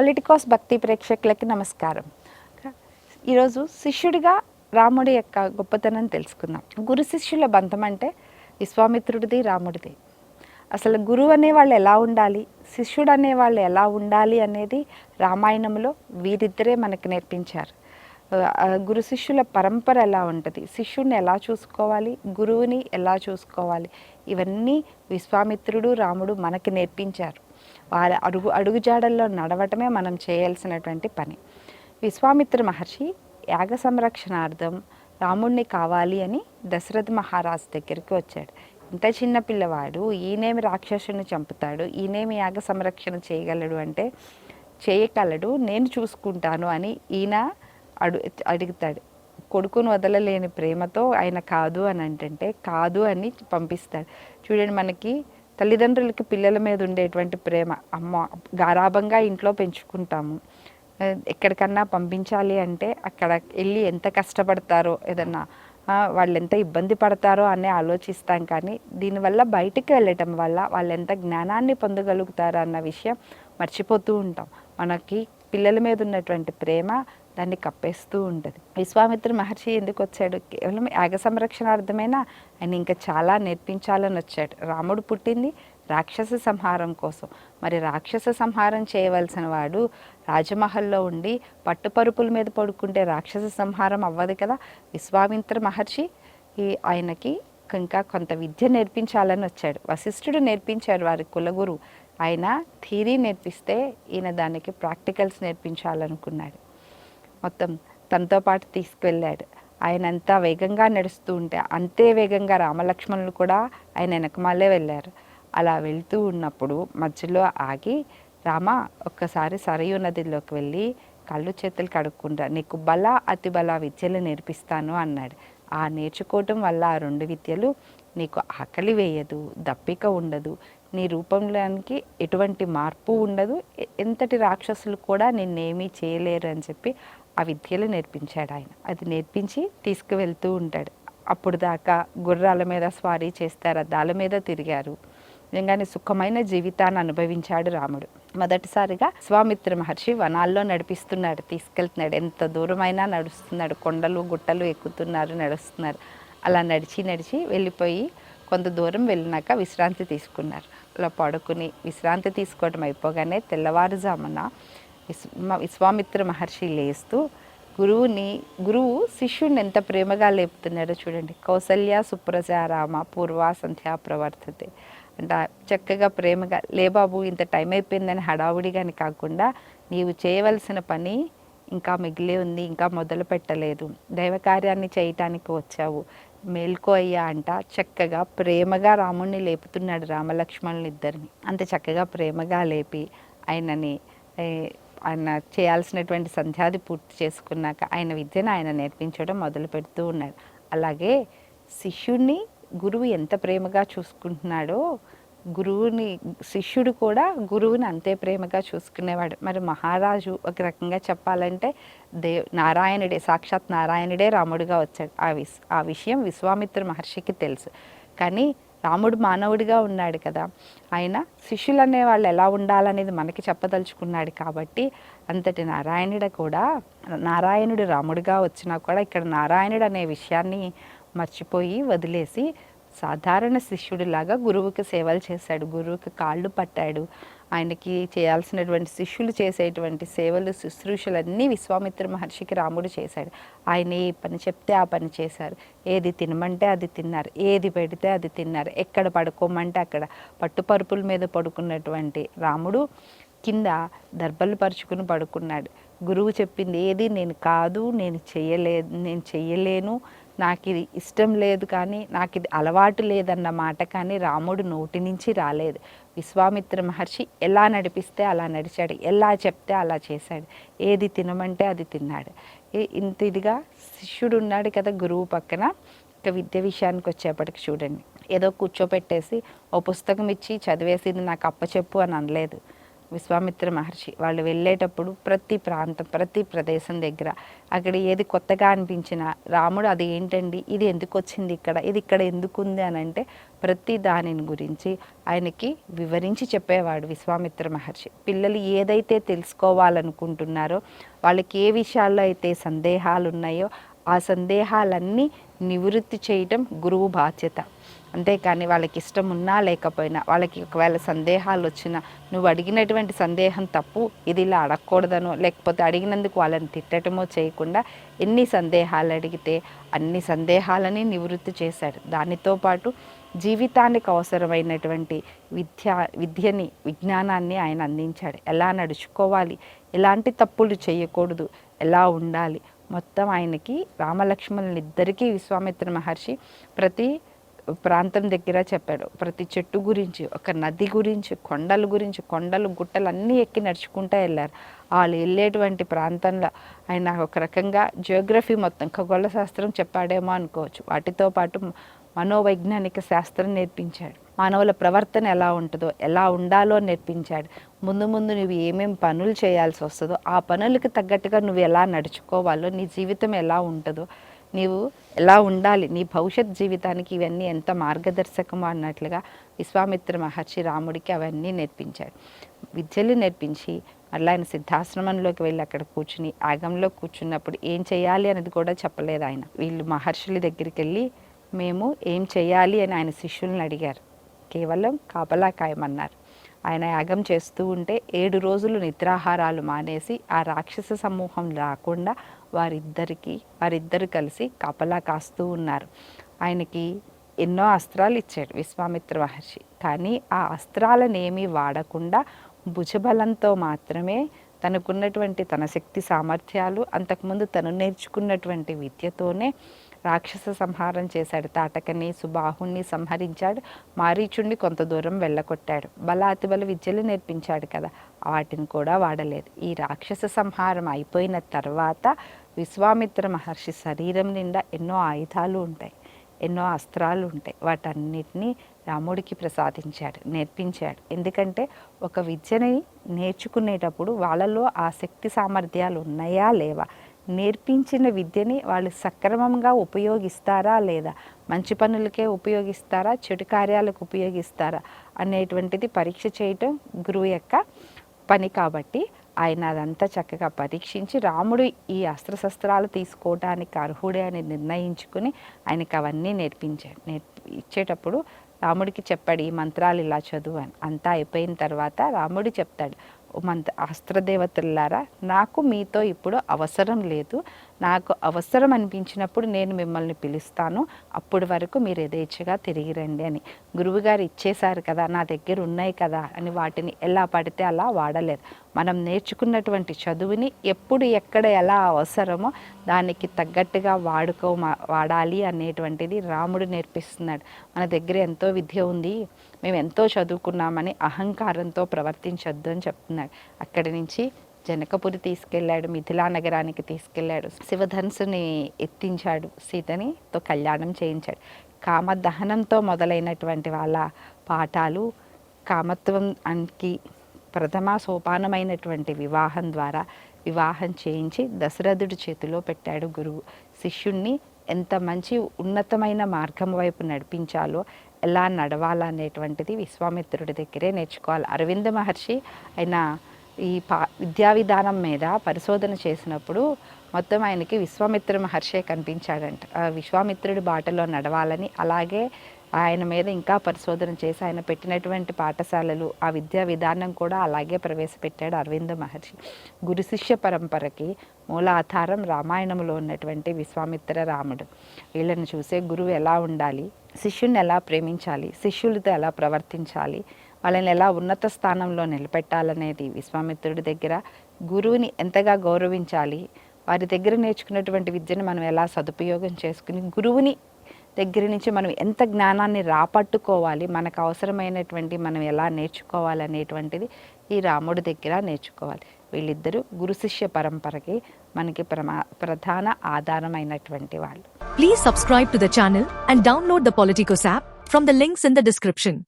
పొలిటికాస్ భక్తి ప్రేక్షకులకి నమస్కారం ఈరోజు శిష్యుడిగా రాముడి యొక్క గొప్పతనం తెలుసుకుందాం. గురు శిష్యుల బంధం అంటే విశ్వామిత్రుడిది రాముడిది. అసలు గురువు అనే వాళ్ళు ఎలా ఉండాలి? శిష్యుడు అనే వాళ్ళు ఎలా ఉండాలి అనేది రామాయణంలో వీరిద్దరే మనకు నేర్పించారు. గురు శిష్యుల పరంపర ఎలా ఉంటుంది? శిష్యుడిని ఎలా చూసుకోవాలి? గురువుని ఎలా చూసుకోవాలి? ఇవన్నీ విశ్వామిత్రుడు రాముడు మనకి నేర్పించారు. వాళ్ళ అడుగు అడుగుజాడల్లో నడవటమే మనం చేయాల్సినటువంటి పని. విశ్వామిత్ర మహర్షి యాగ సంరక్షణార్థం రాముణ్ణి కావాలి అని దశరథ్ మహారాజు దగ్గరికి వచ్చాడు. ఇంత చిన్న పిల్లవాడు ఈయనేమి రాక్షసుని చంపుతాడు ఈయనేమి యాగ సంరక్షణ చేయగలడు అంటే చేయగలడు నేను చూసుకుంటాను అని ఈయన అడు అడుగుతాడు. కొడుకును వదలలేని ప్రేమతో ఆయన కాదు అని అంటే కాదు అని పంపిస్తాడు. చూడండి మనకి తల్లిదండ్రులకి పిల్లల మీద ఉండేటువంటి ప్రేమ. అమ్మ గారాభంగా ఇంట్లో పెంచుకుంటాము. ఎక్కడికన్నా పంపించాలి అంటే అక్కడ వెళ్ళి ఎంత కష్టపడతారో ఏదన్నా వాళ్ళు ఎంత ఇబ్బంది పడతారో అని ఆలోచిస్తాం కానీ దీనివల్ల బయటికి వెళ్ళటం వల్ల వాళ్ళు ఎంత జ్ఞానాన్ని పొందగలుగుతారో అన్న విషయం మర్చిపోతూ ఉంటాం. మనకి పిల్లల మీద ఉన్నటువంటి ప్రేమ దాన్ని కప్పేస్తూ ఉంటుంది. విశ్వామిత్ర మహర్షి ఎందుకు వచ్చాడు? కేవలం యాగ సంరక్షణార్థమైన? ఆయన ఇంకా చాలా నేర్పించాలని వచ్చాడు. రాముడు పుట్టింది రాక్షస సంహారం కోసం. మరి రాక్షస సంహారం చేయవలసిన వాడు రాజమహల్లో ఉండి పట్టుపరుపుల మీద పడుకుంటే రాక్షస సంహారం అవ్వదు కదా? విశ్వామిత్ర మహర్షి ఈ ఆయనకి ఇంకా కొంత విద్య నేర్పించాలని వచ్చాడు. వశిష్ఠుడు నేర్పించాడు వారి కులగురు. ఆయన థీరీ నేర్పిస్తే ఈయన దానికి ప్రాక్టికల్స్ నేర్పించాలనుకున్నాడు. మొత్తం తనతో పాటు తీసుకువెళ్ళాడు. ఆయన అంత వేగంగా నడుస్తూ ఉంటే అంతే వేగంగా రామలక్ష్మణులు కూడా ఆయన వెనకమాలే వెళ్ళారు. అలా వెళ్తూ ఉన్నప్పుడు మధ్యలో ఆగి రామ ఒక్కసారి సరయు నదిలోకి వెళ్ళి కళ్ళు చేతులు కడుక్కుంటా నీకు బల అతి బల విద్యలు నేర్పిస్తాను అన్నాడు. ఆ నేర్చుకోవటం వల్ల ఆ రెండు విద్యలు నీకు ఆకలి వేయదు దప్పిక ఉండదు నీ రూపంలోనికి ఎటువంటి మార్పు ఉండదు ఎంతటి రాక్షసులు కూడా నిన్నేమీ చేయలేరు అని చెప్పి ఆ విద్యలు నేర్పించాడు ఆయన. అది నేర్పించి తీసుకువెళ్తూ ఉంటాడు. అప్పుడు దాకా గుర్రాల మీద స్వారీ చేస్తారు రథాల మీద తిరిగారు. నిజంగానే సుఖమైన జీవితాన్ని అనుభవించాడు రాముడు. మొదటిసారిగా స్వామిత్ర మహర్షి వనాల్లో నడిపిస్తున్నాడు తీసుకెళ్తున్నాడు. ఎంత దూరమైనా నడుస్తున్నాడు. కొండలు గుట్టలు ఎక్కుతున్నారు నడుస్తున్నారు. అలా నడిచి నడిచి వెళ్ళిపోయి కొంత దూరం వెళ్ళినాక విశ్రాంతి తీసుకున్నారు. అలా పడుకుని విశ్రాంతి తీసుకోవడం అయిపోగానే తెల్లవారుజామున విశ్వామిత్ర మహర్షి లేస్తూ గురువుని గురువు శిష్యుణ్ణి ఎంత ప్రేమగా లేపుతున్నాడో చూడండి. కౌసల్య సుప్రజారామ పూర్వ సంధ్యా ప్రవర్తతే. అంటే చక్కగా ప్రేమగా లే బాబు ఇంత టైం అయిపోయిందని హడావుడిగాని కాకుండా నీవు చేయవలసిన పని ఇంకా మిగిలే ఉంది ఇంకా మొదలు పెట్టలేదు. దైవ కార్యాన్ని చేయటానికి వచ్చావు. మేల్కో అయ్యా అంట చక్కగా ప్రేమగా రాముణ్ణి లేపుతున్నాడు రామలక్ష్మణులు ఇద్దరిని. అంత చక్కగా ప్రేమగా లేపి ఆయనని ఆయన చేయాల్సినటువంటి సంధ్యాది పూర్తి చేసుకున్నాక ఆయన విద్యను ఆయన నేర్పించడం మొదలు పెడుతూ ఉన్నాడు అలాగే శిష్యుణ్ణి గురువు ఎంత ప్రేమగా చూసుకుంటున్నాడో గురువుని శిష్యుడు కూడా గురువుని అంతే ప్రేమగా చూసుకునేవాడు. మరి మహారాజు ఒక రకంగా చెప్పాలంటే దే నారాయణుడే సాక్షాత్ నారాయణుడే రాముడిగా వచ్చాడు. ఆ విస్ ఆ విషయం విశ్వామిత్ర మహర్షికి తెలుసు. కానీ రాముడు మానవుడిగా ఉన్నాడు కదా. ఆయన శిష్యులు అనే వాళ్ళు ఎలా ఉండాలనేది మనకి చెప్పదలుచుకున్నాడు కాబట్టి అంతటి నారాయణుడు కూడా నారాయణుడు రాముడిగా వచ్చినా కూడా ఇక్కడ నారాయణుడు అనే విషయాన్ని మర్చిపోయి వదిలేసి సాధారణ శిష్యుడిలాగా గురువుకి సేవలు చేశాడు. గురువుకి కాళ్ళు పట్టాడు. ఆయనకి చేయాల్సినటువంటి శిష్యులు చేసేటువంటి సేవలు శుశ్రూషలన్నీ విశ్వామిత్ర మహర్షికి రాముడు చేశాడు. ఆయన ఏ పని చెప్తే ఆ పని చేశారు. ఏది తినమంటే అది తిన్నారు. ఏది పెడితే అది తిన్నారు. ఎక్కడ పడుకోమంటే అక్కడ. పట్టుపరుపుల మీద పడుకున్నటువంటి రాముడు కింద దర్బలు పరుచుకుని పడుకున్నాడు. గురువు చెప్పింది ఏది నేను కాదు నేను చేయలే నేను చెయ్యలేను నాకు ఇది ఇష్టం లేదు కానీ నాకు ఇది అలవాటు లేదన్న మాట కానీ రాముడు నోటి నుంచి రాలేదు. విశ్వామిత్ర మహర్షి ఎలా నడిపిస్తే అలా నడిచాడు. ఎలా చెప్తే అలా చేశాడు. ఏది తినమంటే అది తిన్నాడు. ఇంత ఇదిగా శిష్యుడు ఉన్నాడు కదా గురువు పక్కన. ఇక విద్య విషయానికి వచ్చేప్పటికి చూడండి. ఏదో కూర్చోపెట్టేసి ఓ పుస్తకం ఇచ్చి చదివేసి నాకు అప్పచెప్పు అని అనలేదు. విశ్వామిత్ర మహర్షి వాళ్ళు వెళ్ళేటప్పుడు ప్రతి ప్రాంతం ప్రతి ప్రదేశం దగ్గర అక్కడ ఏది కొత్తగా అనిపించినా రాముడు అది ఏంటండి? ఇది ఎందుకు వచ్చింది ఇక్కడ? ఇది ఇక్కడ ఎందుకు ఉంది? అని అంటే ప్రతి దానిని గురించి ఆయనకి వివరించి చెప్పేవాడు విశ్వామిత్ర మహర్షి పిల్లలు ఏదైతే తెలుసుకోవాలనుకుంటున్నారో వాళ్ళకి ఏ విషయాల్లో అయితే సందేహాలు ఉన్నాయో ఆ సందేహాలన్నీ నివృత్తి చేయటం గురువు బాధ్యత. అంతేకాని వాళ్ళకి ఇష్టం ఉన్నా లేకపోయినా వాళ్ళకి ఒకవేళ సందేహాలు వచ్చినా నువ్వు అడిగినటువంటి సందేహం తప్పు ఇది ఇలా అడగకూడదనో లేకపోతే అడిగినందుకు వాళ్ళని తిట్టడమో చేయకుండా ఎన్ని సందేహాలు అడిగితే అన్ని సందేహాలని నివృత్తి చేశాడు. దానితో పాటు జీవితానికి అవసరమైనటువంటి విద్య విద్యని విజ్ఞానాన్ని ఆయన అందించాడు. ఎలా నడుచుకోవాలి? ఎలాంటి తప్పులు చేయకూడదు? ఎలా ఉండాలి? మొత్తం ఆయనకి రామలక్ష్మణులు ఇద్దరికీ విశ్వామిత్ర మహర్షి ప్రతి ప్రాంతం దగ్గర చెప్పాడు. ప్రతి చెట్టు గురించి ఒక నది గురించి కొండల గురించి కొండలు గుట్టలు అన్నీ ఎక్కి నడుచుకుంటూ వెళ్ళారు. వాళ్ళు వెళ్ళేటువంటి ప్రాంతంలో ఆయన ఒక రకంగా జియోగ్రఫీ మొత్తం ఖగోళ శాస్త్రం చెప్పాడేమో అనుకోవచ్చు. వాటితో పాటు మనోవైజ్ఞానిక శాస్త్రం నేర్పించాడు. మానవుల ప్రవర్తన ఎలా ఉంటుందో ఎలా ఉండాలో నేర్పించాడు. ముందు ముందు నువ్వు ఏమేమి పనులు చేయాల్సి వస్తుందో ఆ పనులకు తగ్గట్టుగా నువ్వు ఎలా నడుచుకోవాలో నీ జీవితం ఎలా ఉంటుందో నీవు ఎలా ఉండాలి? నీ భవిష్యత్ జీవితానికి ఇవన్నీ ఎంత మార్గదర్శకం అన్నట్లుగా విశ్వామిత్ర మహర్షి రాముడికి అవన్నీ నేర్పించాడు. విద్యలు నేర్పించి మళ్ళీ ఆయన సిద్ధాశ్రమంలోకి వెళ్ళి అక్కడ కూర్చుని ఆగంలో కూర్చున్నప్పుడు ఏం చేయాలి అనేది కూడా చెప్పలేదు ఆయన. వీళ్ళు మహర్షుల దగ్గరికి వెళ్ళి మేము ఏం చేయాలి? అని ఆయన శిష్యుల్ని అడిగారు. కేవలం కాపలాకాయమన్నారు ఆయన యాగం చేస్తూ ఉంటే ఏడు రోజులు నిద్రాహారాలు మానేసి ఆ రాక్షస సమూహం రాకుండా వారిద్దరికి వారిద్దరు కలిసి కాపలా కాస్తూ ఉన్నారు. ఆయనకి ఎన్నో అస్త్రాలు ఇచ్చాడు విశ్వామిత్ర మహర్షి. కానీ ఆ అస్త్రాలనేమీ వాడకుండా భుజబలంతో మాత్రమే తనకున్నటువంటి తన శక్తి సామర్థ్యాలు అంతకుముందు తను నేర్చుకున్నటువంటి విద్యతోనే రాక్షస సంహారం చేశాడు. తాటకని సుబాహుణ్ణి సంహరించాడు. మారీచుణ్ణి కొంత దూరం వెళ్ళగొట్టాడు. బలాతి బల విద్యలు నేర్పించాడు కదా వాటిని కూడా వాడలేదు. ఈ రాక్షస సంహారం అయిపోయిన తర్వాత విశ్వామిత్ర మహర్షి శరీరం నిండా ఎన్నో ఆయుధాలు ఉంటాయి ఎన్నో అస్త్రాలు ఉంటాయి. వాటన్నిటినీ రాముడికి ప్రసాదించాడు నేర్పించాడు. ఎందుకంటే ఒక విద్యని నేర్చుకునేటప్పుడు వాళ్ళలో ఆ శక్తి సామర్థ్యాలు ఉన్నాయా లేవా? నేర్పించిన విద్యని వాళ్ళు సక్రమంగా ఉపయోగిస్తారా లేదా? మంచి పనులకే ఉపయోగిస్తారా? చెడు కార్యాలకు ఉపయోగిస్తారా? అనేటువంటిది పరీక్ష చేయటం గురువు యొక్క పని కాబట్టి ఆయన అదంతా చక్కగా పరీక్షించి రాముడు ఈ అస్త్రశస్త్రాలు తీసుకోవడానికి అర్హుడే అని నిర్ణయించుకుని ఆయనకి అవన్నీ నేర్పించాడు నేర్పి ఇచ్చేటప్పుడు రాముడికి చెప్పాడు ఈ మంత్రాలు ఇలా చదువు అని. అంతా అయిపోయిన తర్వాత రాముడు చెప్తాడు మంత్ అస్త్రదేవతలారా నాకు మీతో ఇప్పుడు అవసరం లేదు. నాకు అవసరం అనిపించినప్పుడు నేను మిమ్మల్ని పిలుస్తాను. అప్పటి వరకు మీరు యథేచ్ఛగా తిరిగి రండి అని. గురువుగారు ఇచ్చేశారు కదా నా దగ్గర ఉన్నాయి కదా అని వాటిని ఎలా పడితే అలా వాడలేదు. మనం నేర్చుకున్నటువంటి చదువుని ఎప్పుడు ఎక్కడ ఎలా అవసరమో దానికి తగ్గట్టుగా వాడుకో వాడాలి అనేటువంటిది రాముడు నేర్పిస్తున్నాడు. మన దగ్గర ఎంతో విద్య ఉంది మేము ఎంతో చదువుకున్నామని అహంకారంతో ప్రవర్తించొద్దు అని చెప్తున్నాడు. అక్కడి నుంచి జనకపురి తీసుకెళ్ళాడు మిథిలా నగరానికి తీసుకెళ్ళాడు. శివధనుసుని ఎత్తించాడు సీతని తో కళ్యాణం చేయించాడు. కామదహనంతో మొదలైనటువంటి వాళ్ళ పాఠాలు కామత్వంకి ప్రథమ సోపానమైనటువంటి వివాహం ద్వారా వివాహం చేయించి దశరథుడి చేతిలో పెట్టాడు గురువు. శిష్యుణ్ణి ఎంత మంచి ఉన్నతమైన మార్గం వైపు నడిపించాలో ఎలా నడవాలనేటువంటిది విశ్వామిత్రుడి దగ్గరే నేర్చుకోవాలి. అరవింద మహర్షి ఆయన ఈ పా విద్యా విధానం మీద పరిశోధన చేసినప్పుడు మొత్తం ఆయనకి విశ్వామిత్ర మహర్షే కనిపించాడంట. విశ్వామిత్రుడి బాటలో నడవాలని అలాగే ఆయన మీద ఇంకా పరిశోధన చేసి ఆయన పెట్టినటువంటి పాఠశాలలు ఆ విద్యా విధానం కూడా అలాగే ప్రవేశపెట్టాడు అరవింద మహర్షి. గురు శిష్య పరంపరకి మూలాధారం రామాయణంలో ఉన్నటువంటి విశ్వామిత్ర రాముడు. వీళ్ళని చూసే గురువు ఎలా ఉండాలి? శిష్యుని ఎలా ప్రేమించాలి? శిష్యులతో ఎలా ప్రవర్తించాలి? వాళ్ళని ఎలా ఉన్నత స్థానంలో నిలబెట్టాలనేది విశ్వామిత్రుడి దగ్గర గురువుని ఎంతగా గౌరవించాలి వారి దగ్గర నేర్చుకున్నటువంటి విద్యను మనం ఎలా సదుపయోగం చేసుకుని గురువుని దగ్గర నుంచి మనం ఎంత జ్ఞానాన్ని రాపట్టుకోవాలి మనకు అవసరమైనటువంటి మనం ఎలా నేర్చుకోవాలి అనేటువంటిది ఈ రాముడి దగ్గర నేర్చుకోవాలి. వీళ్ళిద్దరూ గురు శిష్య పరంపరకి మనకి ప్రమా ప్రధాన ఆధారమైనటువంటి వాళ్ళు. Please subscribe to the channel and download the Politicos app from the links in the description